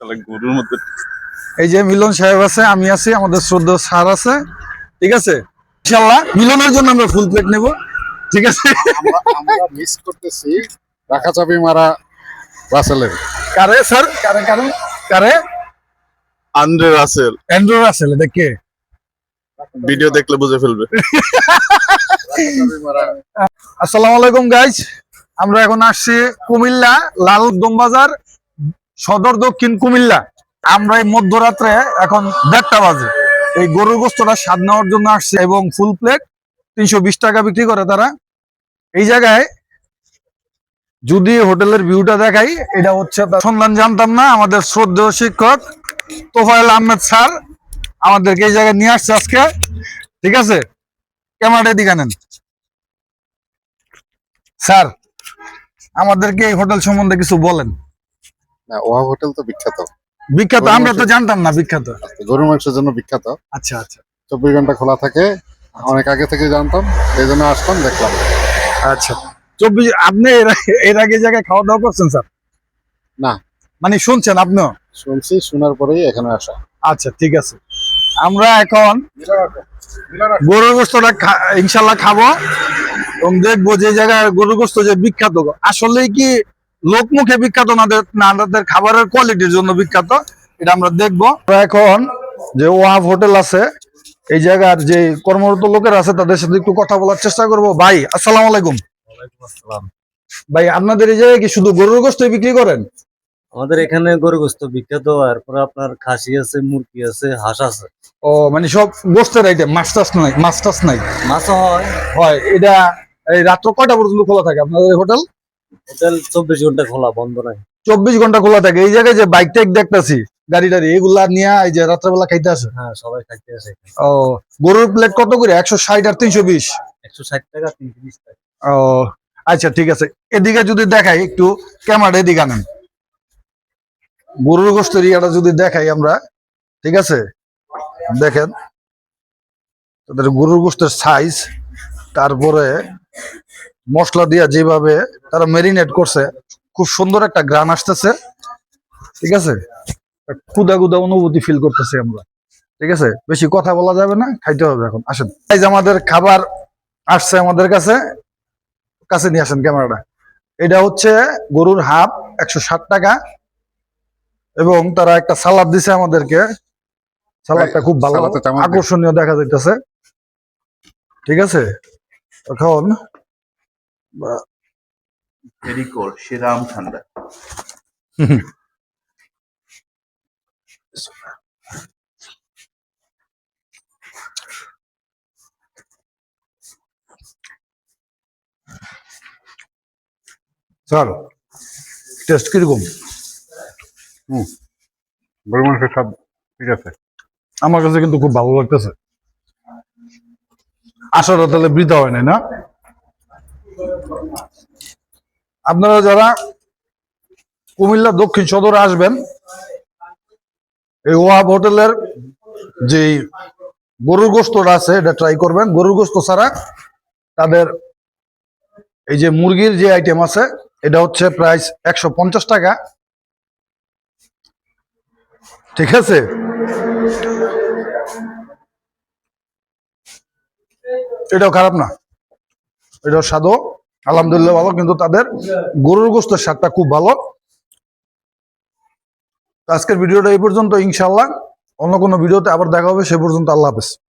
তাহলে গরুর মধ্যে এই যে মিলন সাহেব আছে আমি আছি আমাদের শ্রদ্ধা স্যার আছে। ঠিক আছে? ইনশাল্লাহ মিলনের জন্য আমরা ফুল প্লেট নেব। ঠিক আছে? আমরা আমরা মিস করতেছি রাখা চাবি মারা রাসেলের। কারে স্যার? কারে কারে? কারে? Andre Russell. অ্যান্ড্রো রাসেল এটা কে? ভিডিও দেখলে বুঝে ফেলবে। মারা। আসসালামু আলাইকুম গাইজ আমরা এখন আসছি কুমিল্লা লাল উদ্যম বাজার সদর দক্ষিণ কুমিল্লা। আমরা এই মধ্যরাত্রে এখন দেড়টা বাজে। এই গরুর গোস্তটা স্বাদ নেওয়ার জন্য আসছে এবং ফুল প্লেট তিনশো বিশ টাকা বিক্রি করে তারা। এই জায়গায় যদি হোটেলের ভিউটা দেখাই, এটা হচ্ছে সন্ধান জানতাম না, আমাদের শ্রদ্ধেয় শিক্ষক তোফায়েল আহমেদ স্যার আমাদেরকে এই জায়গায় নিয়ে আসছে আজকে। ঠিক আছে? ক্যামেরাটা এদিকে নেন স্যার, আমাদেরকে এই হোটেল সম্বন্ধে কিছু বলেন। না হোটেল তো বিখ্যাত। বিখ্যাত আমরা তো জানতাম না বিখ্যাত। গরুর মাংসের জন্য বিখ্যাত। আচ্ছা আচ্ছা। চব্বিশ ঘণ্টা খোলা থাকে। অনেক আগে থেকে জানতাম এই জন্য আসলাম দেখলাম। আচ্ছা। চব্বিশ আপনি এর আগে- জায়গায় খাওয়া দাওয়া করছেন স্যার? না। মানে শুনছেন আপনিও? শুনছি শোনার পরেই এখানে আসা। আচ্ছা ঠিক আছে। আমরা এখন গরুর গোস্তটা ইনশাল্লাহ খাব। এবং দেখব যে জায়গায় গরুর গোস্ত যে বিখ্যাত। আসলে কি লোকমুখে বিখ্যাত নাদের খাবারের কোয়ালিটির জন্য বিখ্যাত এটা আমরা দেখব। এখন যে ওয়াহাব হোটেল আছে এই জায়গার যে কর্মরত লোকের আছে তাদের সাথে একটু কথা বলার চেষ্টা করব। ভাই আসসালামু আলাইকুম। ভাই আপনাদের এই জায়গায় কি শুধু গরুর গোস্ত বিক্রি করেন? আমাদের এখানে গরু গোস্ত বিখ্যাত এরপরে আপনার খাসি আছে মুরগি আছে হাঁস আছে। ও মানে সব গোস্তের আইটেম মাছ টাছ নাই মাছ টাছ নাই? মাছও হয়। হয় এটা এই রাত্র কয়টা পর্যন্ত খোলা থাকে আপনাদের হোটেল? হোটেল চব্বিশ ঘণ্টা খোলা বন্ধ নাই। চব্বিশ ঘণ্টা খোলা থাকে। এই জায়গায় যে বাইক টাইক দেখতেছি গাড়ি টাড়ি এগুলা নিয়ে এই যে রাত্রেবেলা খাইতে আসে? হ্যাঁ সবাই খাইতে আসে। ও গরুর প্লেট কত করে? একশো ষাট আর তিনশো বিশ? একশো ষাট টাকা তিনশো বিশ টাকা। ও আচ্ছা ঠিক আছে। এদিকে যদি দেখাই একটু ক্যামেরা এদিকে আনেন। গরুর গোস্তের ইয়াটা যদি দেখাই আমরা ঠিক আছে? দেখেন তাদের গরুর গোস্তের সাইজ তারপরে মশলা দিয়া যেভাবে তারা মেরিনেট করছে খুব সুন্দর একটা গ্রান আসতেছে। ঠিক আছে? কুদা কুদা অনুভূতি ফিল করতেছি আমরা। ঠিক আছে? বেশি কথা বলা যাবে না খাইতে হবে এখন। আসেন। এই যে আমাদের খাবার আসছে আমাদের কাছে কাছে নিয়ে আসেন ক্যামেরাটা। এটা হচ্ছে গরুর হাফ একশো ষাট টাকা। এবং তারা একটা সালাদ দিছে আমাদেরকে। সালাদটা খুব ভালো আকর্ষণীয় দেখা যাইতেছে। ঠিক আছে? এখন ফেরিকোর শ্রীরাম ঠান্ডা। স্যার টেস্ট কীরকম? মাংসের সব ঠিক আছে। আমার কাছে কিন্তু খুব ভালো লাগতেছে। আসাটা তাহলে বৃদ্ধা হয় নাই না? আপনারা যারা কুমিল্লা দক্ষিণ সদরে আসবেন, এই ওয়াব হোটেলের যে গরুর গোস্তটা আছে, এটা ট্রাই করবেন। গরুর গোস্ত ছাড়া তাদের এই যে মুরগির যে আইটেম আছে, এটা হচ্ছে প্রাইস একশো পঞ্চাশ টাকা। ঠিক আছে? এটাও খারাপ না। এটাও স্বাদও আলহামদুলিল্লাহ ভালো, কিন্তু তাদের গরুর গোস্তের স্বাদটা খুব ভালো। আজকের ভিডিওটা এই পর্যন্ত ইনশাল্লাহ অন্য কোনো ভিডিওতে আবার দেখা হবে, সে পর্যন্ত আল্লাহ হাফেজ।